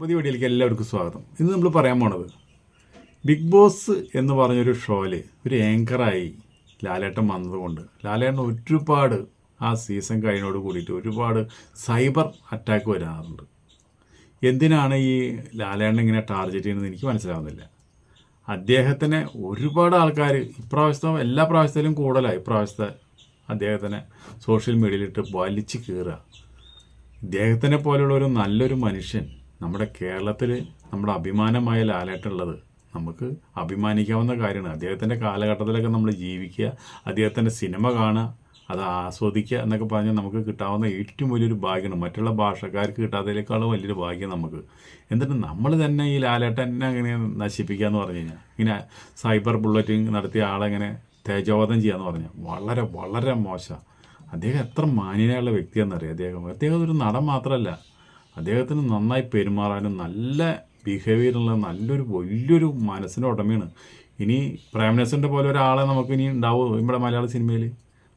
പുതിയ വീഡിയോയിലേക്ക് എല്ലാവർക്കും സ്വാഗതം. ഇന്ന് നമ്മൾ പറയാൻ പോണത് ബിഗ് ബോസ് എന്ന് പറഞ്ഞൊരു ഷോയിൽ ഒരു ആങ്കറായി ലാലേട്ടൻ വന്നതുകൊണ്ട്. ലാലേട്ടൻ ഒരുപാട് ആ സീസൺ കഴിഞ്ഞോട് കൂടിയിട്ട് ഒരുപാട് സൈബർ അറ്റാക്ക് വരാറുണ്ട്. എന്തിനാണ് ഈ ലാലേട്ടൻ ഇങ്ങനെ ടാർഗറ്റ് ചെയ്യുന്നത് എനിക്ക് മനസ്സിലാവുന്നില്ല. അദ്ദേഹത്തിനെ ഒരുപാട് ആൾക്കാർ ഇപ്രാവശ്യത്തെ എല്ലാ പ്രാവശ്യത്തിലും കൂടുതലാണ് ഇപ്രാവശ്യത്തെ അദ്ദേഹത്തിനെ സോഷ്യൽ മീഡിയയിലിട്ട് വലിച്ച് കീറുക ഇദ്ദേഹത്തിനെ പോലുള്ള ഒരു നല്ലൊരു മനുഷ്യൻ നമ്മുടെ കേരളത്തിൽ നമ്മുടെ അഭിമാനമായ ലാലേട്ടുള്ളത് നമുക്ക് അഭിമാനിക്കാവുന്ന കാര്യമാണ്. അദ്ദേഹത്തിന്റെ കാലഘട്ടത്തിലൊക്കെ നമ്മൾ ജീവിക്കുക അദ്ദേഹത്തിന്റെ സിനിമ കാണുക അത് ആസ്വദിക്കുക എന്നൊക്കെ പറഞ്ഞാൽ നമുക്ക് കിട്ടാവുന്ന ഏറ്റവും വലിയൊരു ഭാഗ്യമാണ്. മറ്റുള്ള ഭാഷക്കാർക്ക് കിട്ടാത്തതിനേക്കാളും വലിയൊരു ഭാഗ്യം നമുക്ക്. എന്നിട്ട് നമ്മൾ തന്നെ ഈ ലാലേട്ടനെ അങ്ങനെ നശിപ്പിക്കുക എന്ന് പറഞ്ഞു കഴിഞ്ഞാൽ ഇങ്ങനെ സൈബർ ബുള്ളറ്റിംഗ് നടത്തിയ ആളെങ്ങനെ തേജോവധം ചെയ്യാന്ന് പറഞ്ഞാൽ വളരെ വളരെ മോശം. അദ്ദേഹം എത്ര മാന്യനായുള്ള വ്യക്തിയാണെന്നറിയാം? അദ്ദേഹം അദ്ദേഹം ഒരു നടൻ മാത്രമല്ല അദ്ദേഹത്തിന് നന്നായി പെരുമാറാനും നല്ല ബിഹേവിയറുള്ള നല്ലൊരു വലിയൊരു മനസ്സിന്റെ ഉടമയാണ്. ഇനി പ്രേംനസിന്റെ പോലെ ഒരാളെ നമുക്ക് ഇനി ഉണ്ടാവും നമ്മുടെ മലയാള സിനിമയിൽ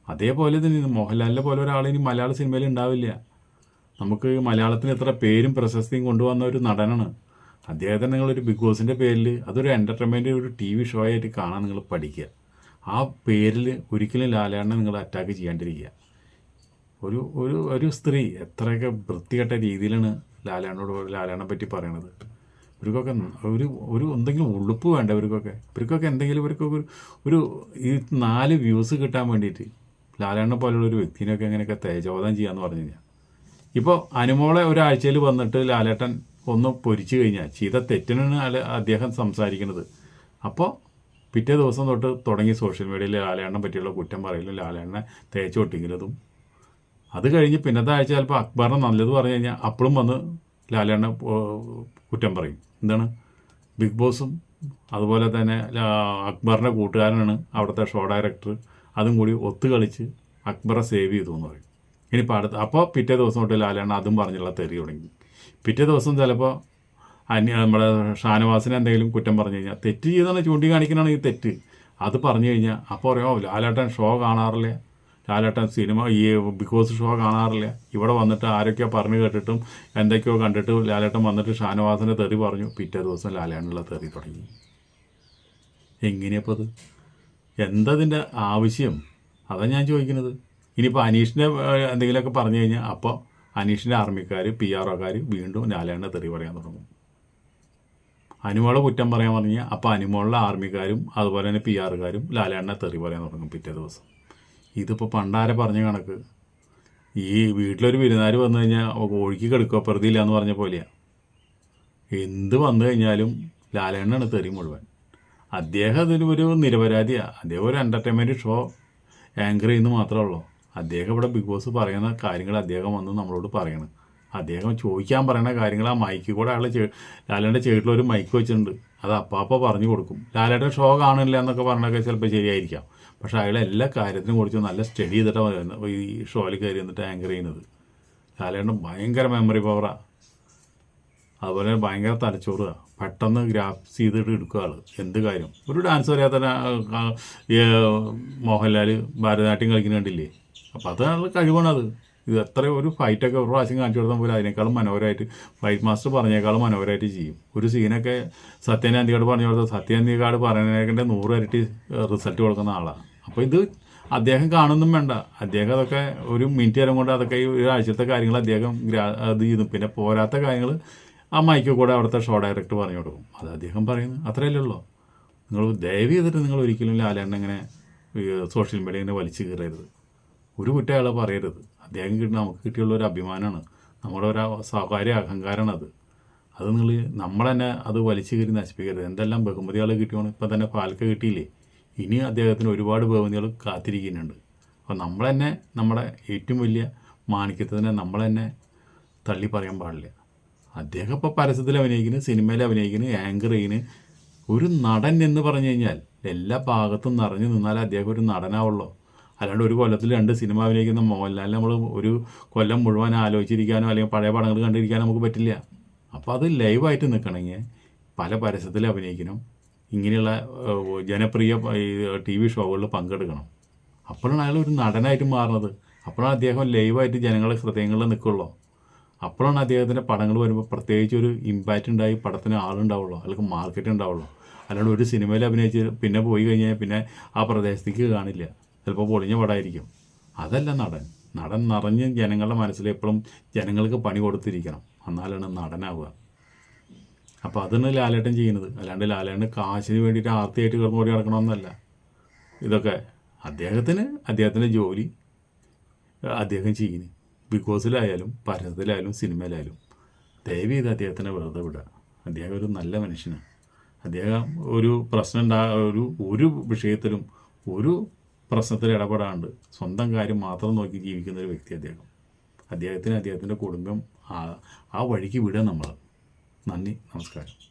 അതേപോലെ തന്നെ മോഹൻലാലിനെ പോലെ ഒരാൾ ഇനി മലയാള സിനിമയിൽ ഉണ്ടാവില്ല. നമുക്ക് മലയാളത്തിന് എത്ര പേരും പ്രശസ്തിയും കൊണ്ടുവന്ന ഒരു നടനാണ്. അദ്ദേഹത്തെ നിങ്ങളൊരു ബിഗ് ബോസിന്റെ പേരിൽ അതൊരു എന്റർടൈൻമെന്റ് ഒരു ടി വി ഷോ ആയിട്ട് കാണാൻ നിങ്ങൾ പഠിക്കുക. ആ പേരിൽ ഒരിക്കലും ലാലേണ്ണനെ നിങ്ങൾ അറ്റാക്ക് ചെയ്യാണ്ടിരിക്കുക. ഒരു ഒരു ഒരു സ്ത്രീ എത്രയൊക്കെ വൃത്തികെട്ട രീതിയിലാണ് ലാലാണോട് ലാലാണെ പറ്റി പറയണത്. ഇവർക്കൊക്കെ ഒരു ഒരു എന്തെങ്കിലും ഉളുപ്പ് വേണ്ട ഇവർക്കൊക്കെ. ഇവർക്കൊക്കെ എന്തെങ്കിലും ഇവർക്കൊക്കെ ഒരു ഈ നാല് വ്യൂസ് കിട്ടാൻ വേണ്ടിയിട്ട് ലാലാണെ പോലുള്ള ഒരു വ്യക്തിനെയൊക്കെ എങ്ങനെയൊക്കെ തേജോധം ചെയ്യാന്ന് പറഞ്ഞു കഴിഞ്ഞാൽ ഇപ്പോൾ അനുമോളെ ഒരാഴ്ചയിൽ വന്നിട്ട് ലാലേട്ടൻ ഒന്ന് പൊരിച്ചു കഴിഞ്ഞാൽ ചെയ്ത തെറ്റിനാണ് അദ്ദേഹം സംസാരിക്കുന്നത് അപ്പോൾ പിറ്റേ ദിവസം തൊട്ട് തുടങ്ങി സോഷ്യൽ മീഡിയയിൽ ലാലേണ്ണം പറ്റിയുള്ള കുറ്റം പറയലും ലാലേണ്ണെ തേച്ചു ഒട്ടിക്കുന്നതും അത് കഴിഞ്ഞ് പിന്നത്തെ ആഴ്ച ചിലപ്പോൾ അക്ബറിനെ നല്ലത് പറഞ്ഞു കഴിഞ്ഞാൽ അപ്പോഴും വന്ന് ലാലേണ്ണ കുറ്റം പറയും. എന്താണ്? ബിഗ് ബോസും അതുപോലെ തന്നെ അക്ബറിന്റെ കൂട്ടുകാരനാണ് അവിടുത്തെ ഷോ ഡയറക്ടർ. അതും കൂടി ഒത്തു കളിച്ച് അക്ബറെ സേവ് ചെയ്തു എന്ന് പറയും. ഇനിയിപ്പോൾ അടുത്ത് അപ്പോൾ പിറ്റേ ദിവസം തൊട്ട് ലാലേണ്ണ അതും പറഞ്ഞുള്ള തെറി തുടങ്ങി. പിറ്റേ ദിവസം ചിലപ്പോൾ അന്യ നമ്മുടെ ഷാനവാസിനെ എന്തെങ്കിലും കുറ്റം പറഞ്ഞു കഴിഞ്ഞാൽ തെറ്റ് ചെയ്താണ് ചൂണ്ടിക്കാണിക്കണമെങ്കിൽ തെറ്റ്. അത് പറഞ്ഞു കഴിഞ്ഞാൽ അപ്പോൾ പറയാമോ ലാലേട്ടൻ ഷോ കാണാറില്ല. ലാലേട്ടൻ സിനിമ ഈ ബിഗ് ബോസ് ഷോ കാണാറില്ല. ഇവിടെ വന്നിട്ട് ആരൊക്കെയോ പറഞ്ഞു കേട്ടിട്ടും എന്തൊക്കെയോ കണ്ടിട്ട് ലാലേട്ടൻ വന്നിട്ട് ഷാനവാസിന്റെ തെറി പറഞ്ഞു. പിറ്റേ ദിവസം ലാലേട്ടനുള്ള തെറി തുടങ്ങി. എങ്ങനെയപ്പോൾ അത് എന്തതിന്റെ ആവശ്യം? അതാ ഞാൻ ചോദിക്കുന്നത്. ഇനിയിപ്പോൾ അനീഷിനെ ഏഹ്, എന്തെങ്കിലുമൊക്കെ പറഞ്ഞു കഴിഞ്ഞാൽ അപ്പോൾ അനീഷിന്റെ ആർമിക്കാർ പി ആർ ഒക്കാർ വീണ്ടും ലാലേണ്ണ തെറി പറയാൻ തുടങ്ങും. അനുമോളെ കുറ്റം പറയാൻ പറഞ്ഞാൽ അപ്പോൾ അനുമോളിലെ ആർമിക്കാരും അതുപോലെ തന്നെ പി ആറുകാരും ലാലേണ്ണ തെറി പറയാൻ തുടങ്ങും പിറ്റേ ദിവസം. ഇതിപ്പോൾ പണ്ടാരെ പറഞ്ഞ കണക്ക്. ഈ വീട്ടിലൊരു വിരുന്നാർ വന്നു കഴിഞ്ഞാൽ കോഴിക്ക് കെടുക്കുക പ്രതിയില്ല എന്ന് പറഞ്ഞ പോലെയാണ് എന്ത് വന്നു കഴിഞ്ഞാലും ലാലേണ്ണാണ് തെറി മുഴുവൻ. അദ്ദേഹം അതിന് ഒരു നിരപരാധിയാണ് അദ്ദേഹം ഒരു എന്റർടൈൻമെന്റ് ഷോ ആങ്കർ ചെയ്യുന്നു മാത്രമേ ഉള്ളൂ. അദ്ദേഹം ഇവിടെ ബിഗ് ബോസ് പറയുന്ന കാര്യങ്ങൾ അദ്ദേഹം വന്ന് നമ്മളോട് പറയണം. അദ്ദേഹം ചോദിക്കാൻ പറയുന്ന കാര്യങ്ങൾ ആ മൈക്ക് കൂടെ അയാളെ ചേ ലാലേന്റെ ചേട്ടിൽ ഒരു മൈക്ക് വെച്ചിട്ടുണ്ട്. അത് അപ്പാപ്പ പറഞ്ഞു കൊടുക്കും. ലാലേട്ടൻ ഷോ കാണില്ല എന്നൊക്കെ പറഞ്ഞൊക്കെ ചിലപ്പോൾ ശരിയായിരിക്കാം. പക്ഷേ അയാൾ എല്ലാ കാര്യത്തിനും കുറിച്ച് നല്ല സ്റ്റഡി ചെയ്തിട്ടാണ് വരുന്നത് ഈ ഷോയിൽ കയറി എന്നിട്ട് ആങ്കർ ചെയ്യുന്നത്. ലാലേട്ടൻ ഭയങ്കര മെമ്മറി പവറാണ് അതുപോലെ ഭയങ്കര തലച്ചോറുക പെട്ടെന്ന് ഗ്രാഫ്സ് ചെയ്തിട്ട് എടുക്കുക ആൾ എന്ത് കാര്യം. ഒരു ഡാൻസ് അറിയാത്ത മോഹൻലാൽ ഭരതനാട്യം കളിക്കുന്ന കണ്ടില്ലേ? അപ്പോൾ അത് നല്ല കഴിവാണത് ഇത് എത്ര ഒരു ഫൈറ്റൊക്കെ ഒരു പ്രാവശ്യം കാണിച്ചു കൊടുത്താൽ പോലും അതിനേക്കാളും മനോഹരമായിട്ട് ഫൈറ്റ് മാസ്റ്റർ പറഞ്ഞേക്കാളും മനോഹരമായിട്ട് ചെയ്യും. ഒരു സീനൊക്കെ സത്യൻ പറഞ്ഞു കൊടുത്താൽ സത്യൻ അന്തികാട് നൂറ് ഇരട്ടി റിസൾട്ട് കൊടുക്കുന്ന ആളാണ് അപ്പോൾ ഇത് അദ്ദേഹം കാണുന്നും വേണ്ട. അദ്ദേഹം അതൊക്കെ ഒരു മിനിറ്റ് നേരം കൊണ്ട് അതൊക്കെ ഈ ഒരാഴ്ചത്തെ കാര്യങ്ങൾ അദ്ദേഹം അത് ചെയ്തു. പിന്നെ പോരാത്ത കാര്യങ്ങൾ ആ മൈക്ക് കൂടെ അവിടുത്തെ ഷോ ഡയറക്ടർ പറഞ്ഞു കൊടുക്കും. അത് അദ്ദേഹം പറയുന്നു. അത്രയല്ലേ ഉള്ളൂ. നിങ്ങൾ ദയവ് ചെയ്തിട്ട് നിങ്ങൾ ഒരിക്കലും ലാലേണ്ണ ഇങ്ങനെ സോഷ്യൽ മീഡിയ ഇങ്ങനെ വലിച്ചു കയറരുത് ഒരു കുറ്റം അയാളെ പറയരുത്. അദ്ദേഹം കിട്ടുന്ന നമുക്ക് കിട്ടിയുള്ള ഒരു അഭിമാനമാണ് നമ്മുടെ ഒരു സ്വകാര്യ അഹങ്കാരമാണ് അത്. അത് നിങ്ങൾ നമ്മൾ തന്നെ അത് വലിച്ചു കയറി നശിപ്പിക്കരുത്. എന്തെല്ലാം ബഹുമതികൾ കിട്ടിയാണ് ഇപ്പം തന്നെ പാലക്ക കിട്ടിയില്ലേ? ഇനി അദ്ദേഹത്തിന് ഒരുപാട് ബഹുമതികൾ കാത്തിരിക്കുന്നുണ്ട്. അപ്പോൾ നമ്മൾ തന്നെ നമ്മുടെ ഏറ്റവും വലിയ മാണിക്യത്തിനെ നമ്മൾ തന്നെ തള്ളി പറയാൻ പാടില്ല. അദ്ദേഹം ഇപ്പോൾ പരസ്യത്തിൽ അഭിനയിക്കുന്നു സിനിമയിൽ അഭിനയിക്കുന്നു ആങ്കർ ചെയ്യുന്നു. ഒരു നടൻ എന്ന് പറഞ്ഞു കഴിഞ്ഞാൽ എല്ലാ ഭാഗത്തും നിറഞ്ഞു നിന്നാൽ അദ്ദേഹം ഒരു നടനാവുള്ളൂ. അല്ലാണ്ട് ഒരു കൊല്ലത്തിൽ രണ്ട് സിനിമ അഭിനയിക്കുന്ന മോഹൻലാലിനെ നമ്മൾ ഒരു കൊല്ലം മുഴുവൻ ആലോചിച്ചിരിക്കാനോ അല്ലെങ്കിൽ പഴയ പടങ്ങൾ കണ്ടിരിക്കാനോ നമുക്ക് പറ്റില്ല. അപ്പോൾ അത് ലൈവായിട്ട് നിൽക്കണമെങ്കിൽ പല പരസ്യത്തിൽ അഭിനയിക്കണം ഇങ്ങനെയുള്ള ജനപ്രിയ ടി വി ഷോകളിൽ പങ്കെടുക്കണം. അപ്പോഴാണ് അയാൾ ഒരു നടനായിട്ട് മാറുന്നത്. അപ്പോഴാണ് അദ്ദേഹം ലൈവായിട്ട് ജനങ്ങളുടെ ഹൃദയങ്ങളിൽ നിൽക്കുള്ളൂ. അപ്പോഴാണ് അദ്ദേഹത്തിന്റെ പടങ്ങൾ വരുമ്പോൾ പ്രത്യേകിച്ച് ഒരു ഇമ്പാക്റ്റ് ഉണ്ടായി പടത്തിന് ആളുണ്ടാവുള്ളൂ അല്ലെങ്കിൽ മാർക്കറ്റ് ഉണ്ടാവുള്ളൂ. അല്ലാണ്ട് ഒരു സിനിമയിൽ അഭിനയിച്ച് പിന്നെ പോയി കഴിഞ്ഞാൽ പിന്നെ ആ പ്രദേശത്തേക്ക് കാണില്ല. ചിലപ്പോൾ പൊളിഞ്ഞ പടമായിരിക്കും. അതല്ല നടൻ. നടൻ നിറഞ്ഞ് ജനങ്ങളുടെ മനസ്സിൽ എപ്പോഴും ജനങ്ങൾക്ക് പണി കൊടുത്തിരിക്കണം. എന്നാലാണ് നടനാവുക. അപ്പോൾ അതാണ് ലാലേട്ടൻ ചെയ്യുന്നത്. അല്ലാണ്ട് ലാലേട്ടൻ കാശിന് വേണ്ടിയിട്ട് ആർത്തിയായിട്ട് കിടന്ന് ഓടി നടക്കണമെന്നല്ല. ഇതൊക്കെ അദ്ദേഹത്തിന് അദ്ദേഹത്തിന്റെ ജോലി അദ്ദേഹം ചെയ്യുന്നു. ബിഗ് ബോസിലായാലും പരസ്യത്തിലായാലും സിനിമയിലായാലും ദയവ് ചെയ്ത് അദ്ദേഹത്തിനെ വെറുതെ വിടുക. അദ്ദേഹം ഒരു നല്ല മനുഷ്യനാണ്. അദ്ദേഹം ഒരു പ്രശ്നം ഉണ്ടാ ഒരു ഒരു വിഷയത്തിലും ഒരു പ്രശ്നത്തിൽ ഇടപെടാണ്ട് സ്വന്തം കാര്യം മാത്രം നോക്കി ജീവിക്കുന്ന ഒരു വ്യക്തി അദ്ദേഹം. അദ്ദേഹത്തിന് അദ്ദേഹത്തിന്റെ കുടുംബം ആ ആ വഴിക്ക് വിടുക നമ്മൾ നന്ദി നമസ്കാരം.